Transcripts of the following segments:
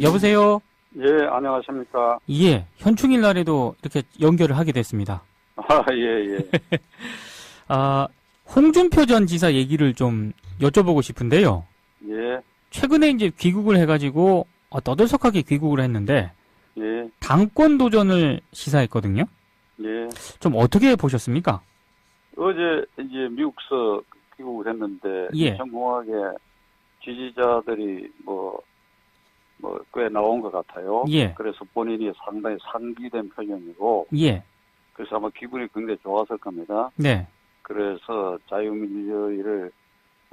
여보세요? 예, 안녕하십니까. 예, 현충일 날에도 이렇게 연결을 하게 됐습니다. 아, 예, 예. 아, 홍준표 전 지사 얘기를 좀 여쭤보고 싶은데요. 예, 최근에 이제 귀국을 해가지고 어, 떠들썩하게 귀국을 했는데 예, 당권 도전을 시사했거든요. 예. 좀 어떻게 보셨습니까? 어제 이제 미국서 귀국을 했는데, 예. 전공하게 지지자들이 뭐, 뭐, 꽤 나온 것 같아요. 예. 그래서 본인이 상당히 상기된 표정이고, 예, 그래서 아마 기분이 굉장히 좋았을 겁니다. 네, 그래서 자유민주주의를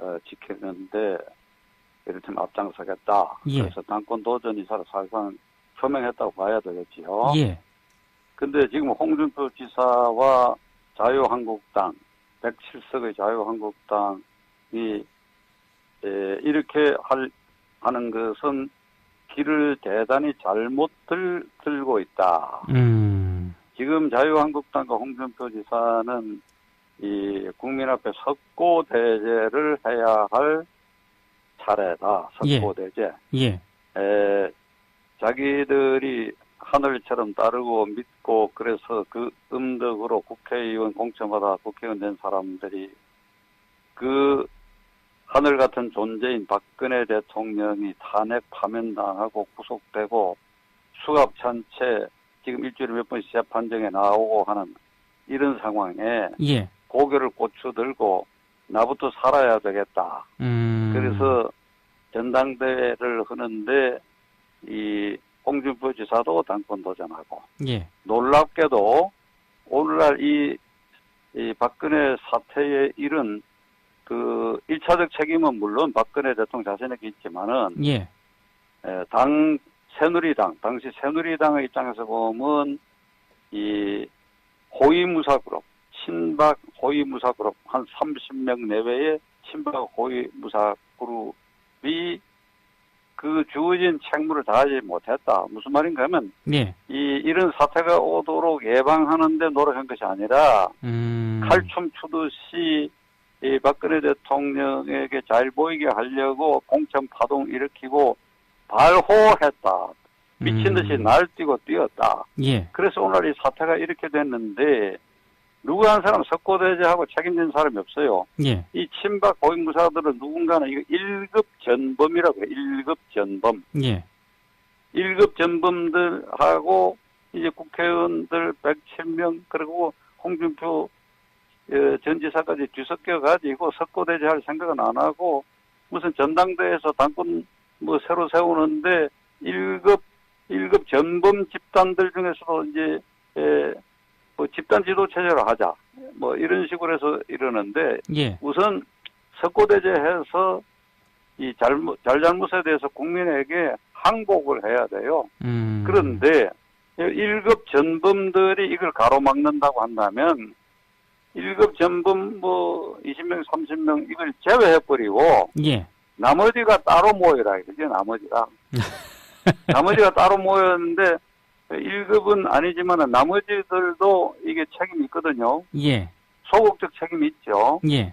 어, 지키는데, 이를테면 앞장서겠다. 예. 그래서 당권 도전 이사를 사실상 표명했다고 봐야 되겠지요. 예, 근데 지금 홍준표 지사와 자유한국당, 107석의 자유한국당이 에, 이렇게 할, 하는 것은 길을 대단히 잘못 들, 들고 있다. 음, 지금 자유한국당과 홍준표 지사는 이 국민 앞에 석고 대제를 해야 할 차례다. 석고 대제. 예, 에, 자기들이 하늘처럼 따르고 믿고 그래서 그 음덕으로 국회의원 공천받아 국회의원 된 사람들이 그 하늘 같은 존재인 박근혜 대통령이 탄핵 파면당하고 구속되고 수갑 찬 채 지금 일주일에 몇 번씩 재판정에 나오고 하는 이런 상황에 예, 고개를 고추 들고 나부터 살아야 되겠다. 음, 그래서 전당대회를 하는데 이 홍준표 지사도 당권 도전하고 예, 놀랍게도 오늘날 이, 이 박근혜 사태의 일은 그 1차적 책임은 물론 박근혜 대통령 자신에게 있지만은 예, 에, 당 새누리당 당시 새누리당의 입장에서 보면 이 호위무사 그룹 친박 호위무사 그룹 한 30명 내외의 친박 호위무사 그룹이 그 주어진 책무를 다하지 못했다. 무슨 말인가 하면 예, 이 이런 사태가 오도록 예방하는데 노력한 것이 아니라 음, 칼춤 추듯이 이 박근혜 대통령에게 잘 보이게 하려고 공천 파동 일으키고 발호했다. 미친 듯이 음. 날뛰고 뛰었다. 예, 그래서 오늘 이 사태가 이렇게 됐는데 누구 한 사람 석고대죄하고 책임진 사람이 없어요. 예, 이 친박 고위무사들은 누군가는 이거 1급 전범이라고 해요. 1급 전범. 예, 1급 전범들하고 이제 국회의원들 107명 그리고 홍준표 어, 전 지사까지 뒤섞여 가지고 석고대죄할 생각은 안 하고 무슨 전당대회에서 당권 뭐 새로 세우는데 1급 1급 전범 집단들 중에서도 이제 에, 뭐 집단 지도 체제로 하자. 뭐 이런 식으로 해서 이러는데 예, 우선 석고대죄해서 이 잘못 잘잘못에 대해서 국민에게 항복을 해야 돼요. 음, 그런데 1급 전범들이 이걸 가로막는다고 한다면 1급 전범 뭐 20명, 30명 이걸 제외해버리고 예, 나머지가 따로 모여라 이거죠 나머지가. 나머지가 따로 모였는데 1급은 아니지만 나머지들도 이게 책임이 있거든요. 예, 소극적 책임이 있죠. 예,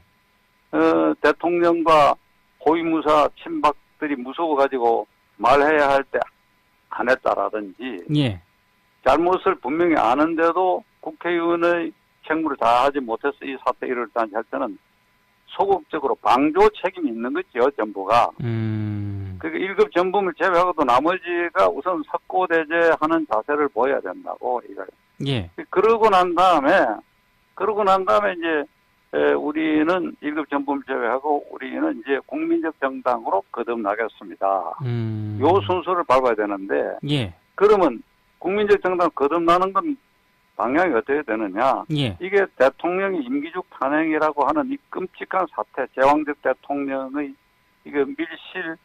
어, 대통령과 고위무사 친박들이 무서워가지고 말해야 할 때 안 했다라든지 예, 잘못을 분명히 아는데도 국회의원의 책무를 다하지 못해서 이 사태 일을 할 때는 소극적으로 방조 책임이 있는 거죠 정부가. 음, 그러니까 1급 전범을 제외하고도 나머지가 우선 석고대죄하는 자세를 보여야 된다고 이걸. 예, 그러고 난 다음에 그러고 난 다음에 이제 에, 우리는 1급 전범 제외하고 우리는 이제 국민적 정당으로 거듭나겠습니다. 음, 요 순서를 밟아야 되는데 예, 그러면 국민적 정당 거듭나는 건 방향이 어떻게 되느냐? 예, 이게 대통령이 임기중 탄핵이라고 하는 이 끔찍한 사태, 제왕적 대통령의 이거 밀실 어,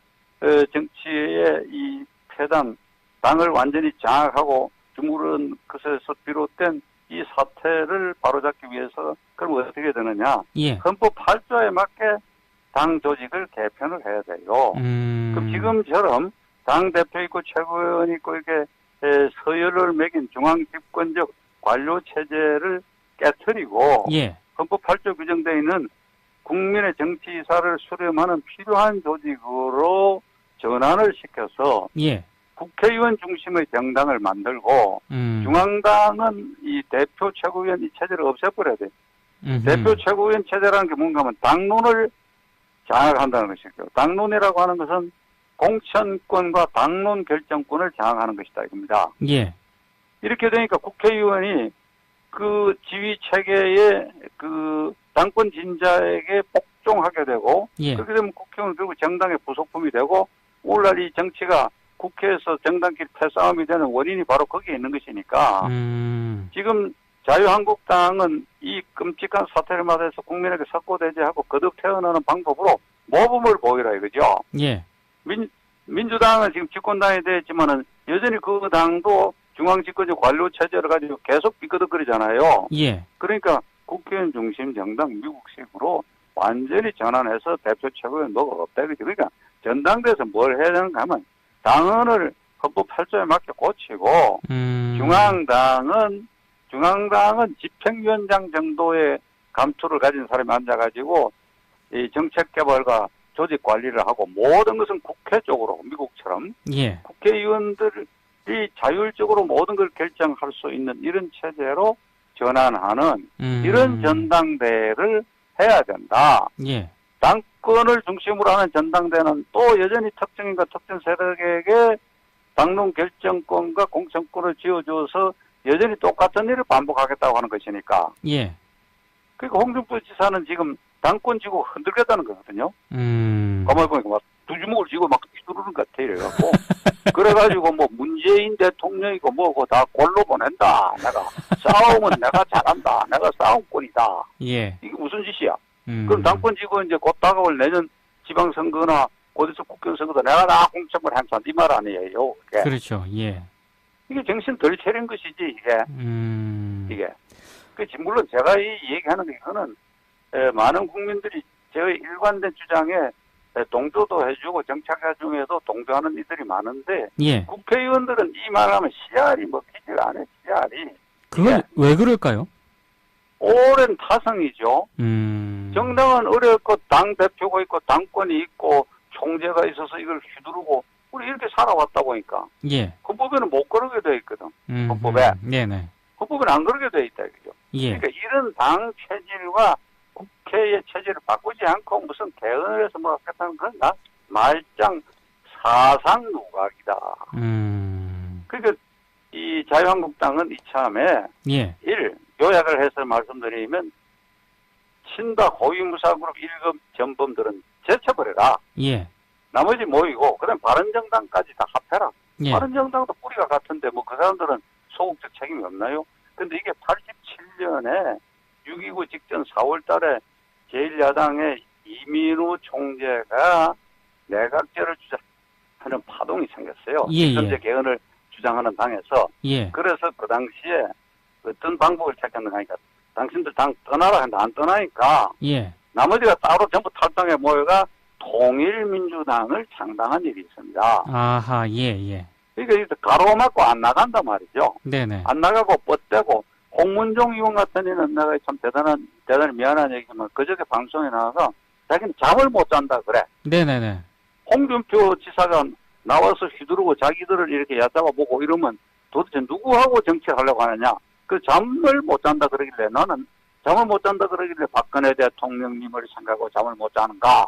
정치의 이 폐단, 당을 완전히 장악하고 주무른 것에서 비롯된 이 사태를 바로잡기 위해서 그럼 어떻게 되느냐? 예, 헌법 8조에 맞게 당 조직을 개편을 해야 돼요. 음, 그럼 지금처럼 당 대표 있고 최고위원 있고 이렇게 에, 서열을 매긴 중앙 집권적 관료 체제를 깨뜨리고 예, 헌법 8조 규정되어 있는 국민의 정치사를 수렴하는 필요한 조직으로 전환을 시켜서 예. 국회의원 중심의 정당을 만들고 음. 중앙당은 이 대표 최고위원 이 체제를 없애버려야 돼. 음흠. 대표 최고위원 체제라는 게 뭔가 하면 당론을 장악한다는 것이죠. 당론이라고 하는 것은 공천권과 당론 결정권을 장악하는 것이다 이겁니다. 예. 이렇게 되니까 국회의원이 그 지휘 체계의 그 당권 진자에게 복종하게 되고 예. 그렇게 되면 국회의원 결국 정당의 부속품이 되고 오늘날 이 정치가 국회에서 정당끼리 패싸움이 되는 원인이 바로 거기에 있는 것이니까 음. 지금 자유한국당은 이 끔찍한 사태를 맞아서 국민에게 석고대죄하고 거듭 태어나는 방법으로 모범을 보이라 이거죠. 예. 민, 민주당은 지금 집권당이 되었지만은 여전히 그 당도 중앙집권적 관료 체제를 가지고 계속 삐끄덕거리잖아요. 예. 그러니까 국회의원 중심 정당 미국식으로 완전히 전환해서 대표 최고위원 뭐가 없다 그죠. 그러니까 전당대에서 뭘 해야 되는가 하면 당헌을 헌법 8조에 맞게 고치고 음. 중앙당은 중앙당은 집행위원장 정도의 감투를 가진 사람이 앉아가지고 이 정책 개발과 조직 관리를 하고 모든 것은 국회 쪽으로 미국처럼 예. 국회의원들이 자율적으로 모든 걸 결정할 수 있는 이런 체제로 전환하는 음. 이런 전당대회를 해야 된다. 예. 당권을 중심으로 하는 전당대회는 또 여전히 특정인과 특정 세력에게 당론 결정권과 공천권을 쥐어줘서 여전히 똑같은 일을 반복하겠다고 하는 것이니까. 예. 그러니까 홍준표 지사는 지금 당권 쥐고 흔들겠다는 거거든요. 음. 가만히 보니까 막 두 주먹을 쥐고 막 휘두르는 것 같아, 이래갖고. 그래가지고 뭐 문재인 대통령이고 뭐고 다 골로 보낸다. 내가 싸움은 내가 잘한다. 내가 싸움꾼이다. 예. 이게 무슨 짓이야? 음. 그럼 당권 쥐고 이제 곧 다가올 내년 지방선거나 곧있어 국회의원 선거도 내가 다 공천을 행사 이말 아니에요. 그게. 그렇죠. 예. 이게 정신 덜 차린 것이지 이게 음. 이게. 그 지금 물론 제가 이 얘기하는 이거는 에, 많은 국민들이 저의 일관된 주장에 에, 동조도 해주고 정착자 중에도 동조하는 이들이 많은데 예. 국회의원들은 이 말하면 씨알이 먹히질 않아요. 씨알이. 그건 예. 왜 그럴까요? 오랜 타성이죠. 음. 정당은 어렵고 당 대표가 있고 당권이 있고 총재가 있어서 이걸 휘두르고 우리 이렇게 살아왔다 보니까 예. 헌법에는 못 그러게 돼 있거든. 음. 헌법에. 네네. 헌법에는 안 그러게 돼 있다 이거죠. 예. 그러니까 이런 당 체질과 국회의 체질을 바꾸지 않고 무슨 개헌을 해서 뭐 하겠다는 건 나 말짱 사상 누각이다. 음. 그러니까 이 자유한국당은 이참에 예. 일 요약을 해서 말씀드리면 친다 고위무사그룹 1급 전범들은 제쳐버려라. 예. 나머지 모이고 그다음 바른정당까지 다 합해라. 예. 바른정당도 뿌리가 같은데 뭐 그 사람들은 소극적 책임이 없나요? 근데 이게 87년에 6.29 직전 4월 달에 제1야당의 이민우 총재가 내각제를 주장하는 파동이 생겼어요. 예, 예. 현재 개헌을 주장하는 당에서 예. 그래서 그 당시에 어떤 방법을 택했는가 하니까 당신들 당 떠나라 했는데 안 떠나니까 예. 나머지가 따로 전부 탈당에 모여가 통일민주당을 창당한 일이 있습니다. 아하, 예, 예. 그러니까 가로막고 안 나간단 말이죠. 네네. 안 나가고 뻗대고 홍문종 의원 같은 이는 내가 참 대단한 대단히 미안한 얘기지만 그저께 방송에 나와서 자기는 잠을 못 잔다 그래. 네네네. 홍준표 지사가 나와서 휘두르고 자기들을 이렇게 얕잡아 보고 이러면 도대체 누구하고 정치하려고 하느냐. 그 잠을 못 잔다 그러길래 나는 잠을 못 잔다 그러길래 박근혜 대통령님을 생각하고 잠을 못 자는가.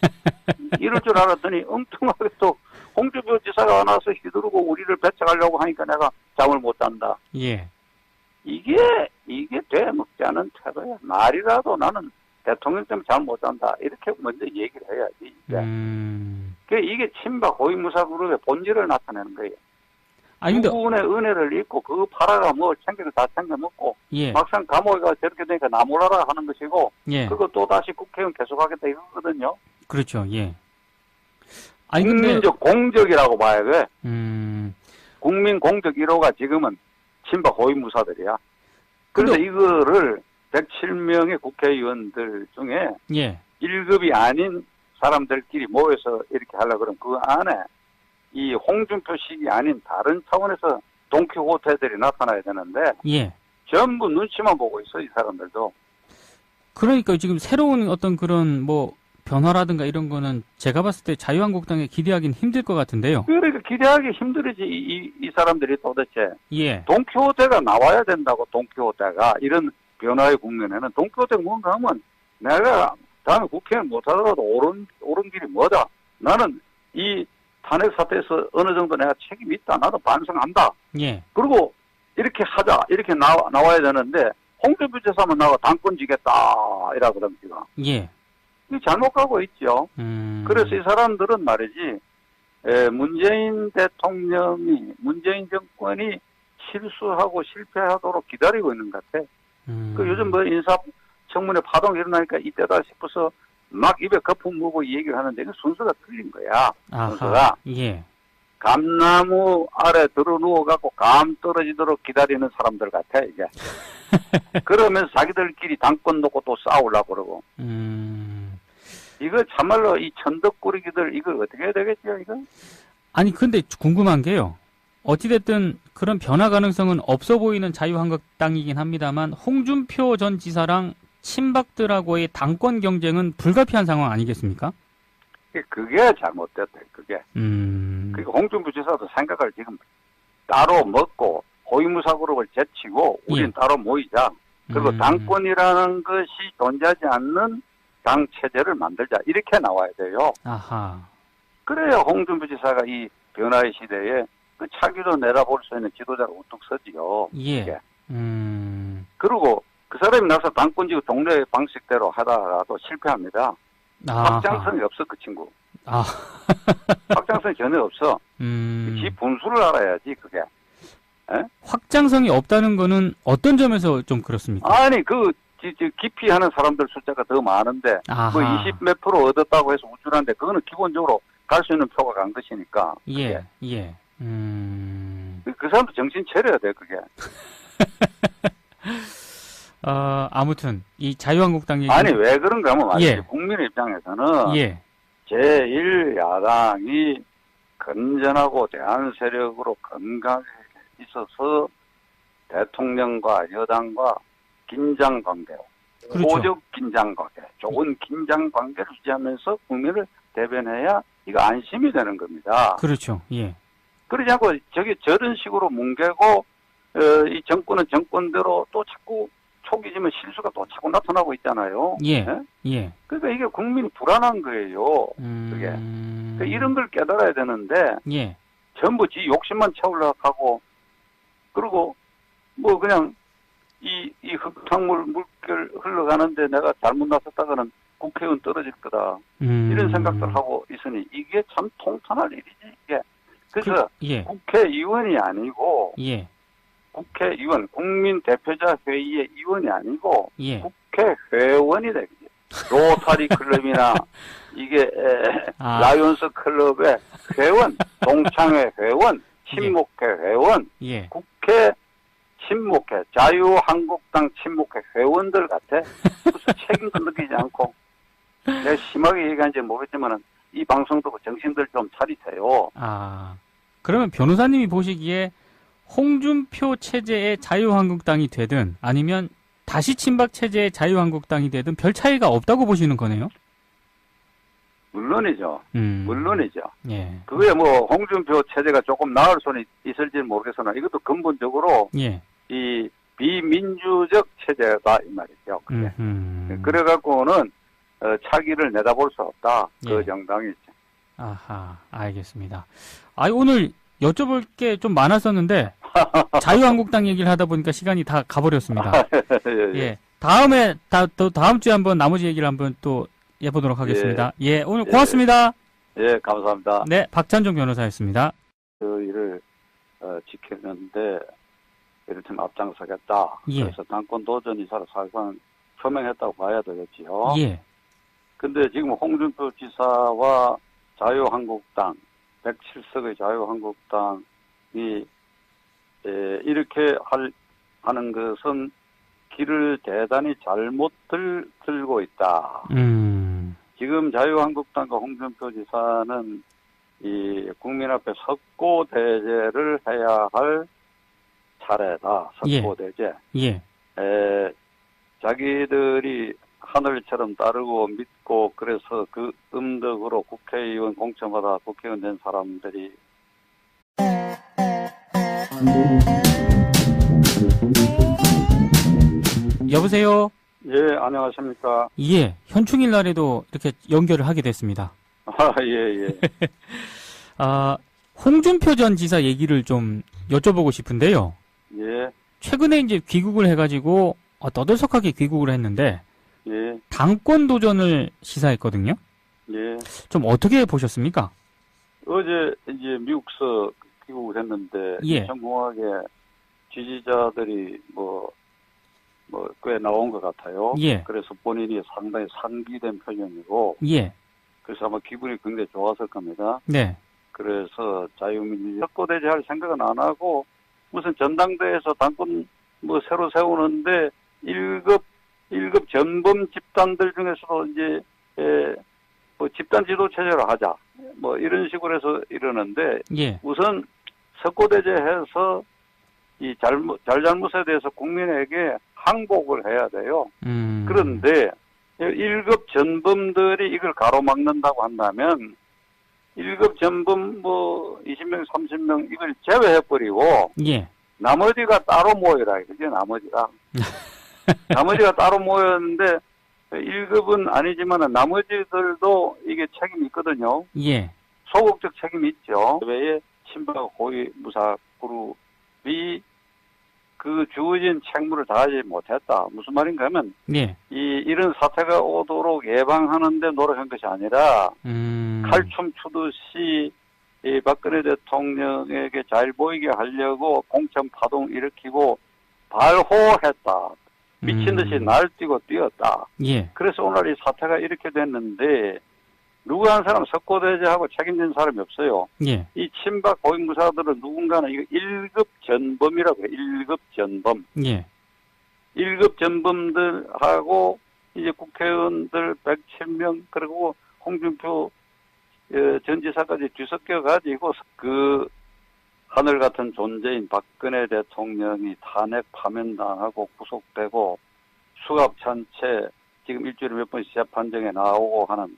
이럴 줄 알았더니 엉뚱하게 또 홍준표 지사가 나와서 휘두르고 우리를 배척하려고 하니까 내가 잠을 못 잔다. 예. 이게 이게 되먹지 않은 태도야. 말이라도 나는 대통령 때문에 잠못 잔다. 이렇게 먼저 얘기를 해야지. 이게. 음. 그 이게 친박 고위무사 그룹의 본질을 나타내는 거예요. 아니, 근데, 누구의 은혜를 잊고 그 팔아가 뭐 챙겨서 다 챙겨 먹고 예. 막상 감옥에 가 저렇게 되니까 나몰라라 하는 것이고 예. 그거 또 다시 국회의원 계속하겠다 이거거든요. 그렇죠. 예. 아니, 근데, 국민적 공적이라고 봐야 돼. 음. 국민 공적 1호가 지금은 친박 고위무사들이야. 그런데 근데- 이거를 107명의 국회의원들 중에 예. 1급이 아닌 사람들끼리 모여서 이렇게 하려고 그러면 그 안에 이 홍준표식이 아닌 다른 차원에서 동키호테들이 나타나야 되는데 예. 전부 눈치만 보고 있어 이 사람들도 그러니까 지금 새로운 어떤 그런 뭐 변화라든가 이런 거는 제가 봤을 때 자유한국당에 기대하기는 힘들 것 같은데요. 그러니까 기대하기 힘들지 이, 이, 이 사람들이 도대체 예. 동키호테가 나와야 된다고 동키호테가 이런 변화의 국면에는 동키호테가 뭔가 하면 내가 다음에 국회의원 못하더라도 옳은 옳은 길이 뭐다 나는 이 탄핵 사태에서 어느 정도 내가 책임이 있다 나도 반성한다 예. 그리고 이렇게 하자 이렇게 나와, 나와야 되는데 홍준표 지사만 나와 당권 지겠다 이라 그럽니다 예. 이 잘못 가고 있죠 음. 그래서 이 사람들은 말이지, 에, 문재인 대통령이, 문재인 정권이 실수하고 실패하도록 기다리고 있는 것 같아. 음. 그 요즘 뭐 인사 청문회 파동 일어나니까 이때다 싶어서 막 입에 거품 물고 이 얘기를 하는데 그 순서가 틀린 거야. 아하. 순서가. 예. 감나무 아래 들어 누워갖고 감 떨어지도록 기다리는 사람들 같아, 이게. 그러면서 자기들끼리 당권 놓고 또 싸우려고 그러고. 음. 이거 참말로 이 천덕꾸리기들 이걸 어떻게 해야 되겠죠, 이거? 아니 근데 궁금한 게요. 어찌됐든 그런 변화 가능성은 없어 보이는 자유한국당이긴 합니다만 홍준표 전 지사랑 친박들하고의 당권 경쟁은 불가피한 상황 아니겠습니까? 그게 잘못됐다, 그게. 음. 그러니까 홍준표 지사도 생각을 지금 따로 먹고 호위무사구를 제치고 우린 예. 따로 모이자. 그리고 음. 당권이라는 것이 존재하지 않는 당 체제를 만들자. 이렇게 나와야 돼요. 아하. 그래야 홍준표 지사가 이 변화의 시대에 그 차기로 내다볼 수 있는 지도자가 우뚝 서지요. 예. 예. 음. 그리고 그 사람이 나서 당권지구 동료의 방식대로 하다가도 실패합니다. 아하. 확장성이 없어 그 친구. 아. 확장성이 전혀 없어. 음. 지 분수를 알아야지 그게. 확장성이 없다는 거는 어떤 점에서 좀 그렇습니까? 아니 그 지- 지- 깊이 하는 사람들 숫자가 더 많은데 아하. 뭐20몇 프로 얻었다고 해서 우쭐한데 그거는 기본적으로 갈 수 있는 표가 간 것이니까. 예. 예. 음. 그, 그 사람도 정신 차려야 돼 그게. 어, 아무튼 이 자유한국당 얘기 아니 왜 그런가 하면 말이지 예. 국민의 입장에서는 예. 제1야당이 건전하고 대한 세력으로 건강하게 있어서 대통령과 여당과 긴장 관계, 그렇죠. 호적 긴장 관계, 좋은 긴장 관계를 유지하면서 국민을 대변해야 이거 안심이 되는 겁니다. 그렇죠. 예. 그러지 않고 저기 저런 식으로 뭉개고 어, 이 정권은 정권대로 또 자꾸 초기지면 실수가 또 자꾸 나타나고 있잖아요. 예. 예? 예. 그러니까 이게 국민이 불안한 거예요. 음. 그게. 그러니까 이런 걸 깨달아야 되는데 예. 전부 지 욕심만 채우려고 하고 그리고 뭐 그냥 이, 이 흙탕물 물결 흘러가는데 내가 잘못 나섰다가는 국회의원 떨어질 거다. 음. 이런 생각들 하고 있으니 이게 참 통탄할 일이지, 이게. 그래서 그, 예. 국회의원이 아니고 예. 국회의원, 국민 대표자 회의의 의원이 아니고 예. 국회회원이 되겠지. 로타리 클럽이나 이게 에, 아. 라이온스 클럽의 회원, 동창회 회원, 친목회 회원, 예. 국회 친목회, 자유한국당 친목회 회원들 같아. 무슨 책임도 느끼지 않고. 내가 심하게 얘기한지 모르겠지만은 이 방송 듣고 정신들 좀 차리세요. 아. 그러면 변호사님이 보시기에 홍준표 체제의 자유한국당이 되든 아니면 다시 친박 체제의 자유한국당이 되든 별 차이가 없다고 보시는 거네요. 물론이죠. 음. 물론이죠. 예. 그게 뭐 홍준표 체제가 조금 나을 수는 있을지는 모르겠으나 이것도 근본적으로 예. 이 비민주적 체제다 이 말이죠. 그게. 음. 그래갖고는 어, 차기를 내다볼 수 없다. 그 예. 정당이죠. 아하, 알겠습니다. 아, 오늘 여쭤볼 게 좀 많았었는데 자유한국당 얘기를 하다 보니까 시간이 다 가버렸습니다. 예, 예. 예. 다음에 다, 또 다음 주에 한번 나머지 얘기를 한번 또 해보도록 하겠습니다. 예, 오늘 예. 고맙습니다. 예, 감사합니다. 네, 박찬종 변호사였습니다. 그 일을 어, 지켰는데 이를테면 앞장서겠다. 예. 그래서 당권 도전 이사를 사실상 표명했다고 봐야 되겠지요. 예, 근데 지금 홍준표 지사와 자유한국당 107석의 자유한국당이 에, 이렇게 할, 하는 것은 길을 대단히 잘못 들, 들고 있다. 음, 지금 자유한국당과 홍준표 지사는 이 국민 앞에 석고 대제를 해야 할 차례다. 석고 대제. 예, 에, 자기들이 하늘처럼 따르고 믿고 그래서 그 음덕으로 국회의원 공천받아 국회의원 된 사람들이 여보세요? 예 안녕하십니까 예, 현충일 날에도 이렇게 연결을 하게 됐습니다. 아 예 예 아, 홍준표 전 지사 얘기를 좀 여쭤보고 싶은데요. 예, 최근에 이제 귀국을 해가지고 어, 떠들썩하게 귀국을 했는데 예, 당권 도전을 시사했거든요. 예. 좀 어떻게 보셨습니까? 어제 이제 미국서 귀국을 했는데 예. 전공하게 지지자들이 뭐 뭐 꽤 나온 것 같아요. 예. 그래서 본인이 상당히 상기된 표정이고 예, 그래서 아마 기분이 굉장히 좋았을 겁니다. 네, 그래서 자유민주 혁고대지 할 생각은 안 하고 무슨 전당대회에서 당권 뭐 새로 세우는데 1급 1급 전범 집단들 중에서도 이제 에, 뭐 집단 지도 체제로 하자 뭐 이런 식으로 해서 이러는데 예, 우선 석고대제 해서 이 잘못 잘잘못에 대해서 국민에게 항복을 해야 돼요. 음, 그런데 1급 전범들이 이걸 가로막는다고 한다면 1급 전범 뭐 20명, 30명 이걸 제외해버리고 예, 나머지가 따로 모여라. 그게 나머지가. 나머지가 따로 모였는데 1급은 아니지만 나머지들도 이게 책임이 있거든요. 예, 소극적 책임이 있죠. 외에 친박 고위 무사 그룹이 그 주어진 책무를 다하지 못했다. 무슨 말인가 하면 예, 이 이런 사태가 오도록 예방하는데 노력한 것이 아니라 음, 칼춤 추듯이 이 박근혜 대통령에게 잘 보이게 하려고 공천 파동 일으키고 발호했다. 미친 듯이 음, 날뛰고 뛰었다. 예, 그래서 오늘 이 사태가 이렇게 됐는데 누구 한 사람 석고대제하고 책임진 사람이 없어요. 예, 이 친박 고위무사들은 누군가는 이거 1급 전범이라고 해요. 1급 전범. 예, 1급 전범들하고 이제 국회의원들 107명 그리고 홍준표 어, 전 지사까지 뒤섞여 가지고 그 하늘 같은 존재인 박근혜 대통령이 탄핵 파면당하고 구속되고 수갑 찬채 지금 일주일에 몇 번 시합 판정에 나오고 하는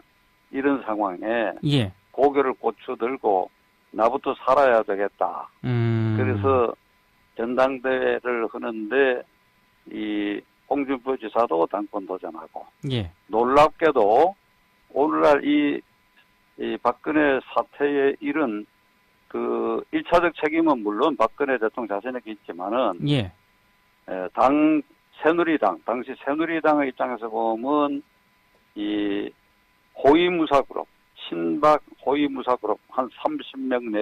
이런 상황에 예, 고개를 고추 들고 나부터 살아야 되겠다. 음, 그래서 전당대회를 하는데 이 홍준표 지사도 당권 도전하고 예, 놀랍게도 오늘날 이, 이 박근혜 사태의 일은 그 1차적 책임은 물론 박근혜 대통령 자신에게 있지만은 예, 에, 당 새누리당 당시 새누리당의 입장에서 보면 이 호위무사 그룹 친박 호위무사 그룹 한 30명 내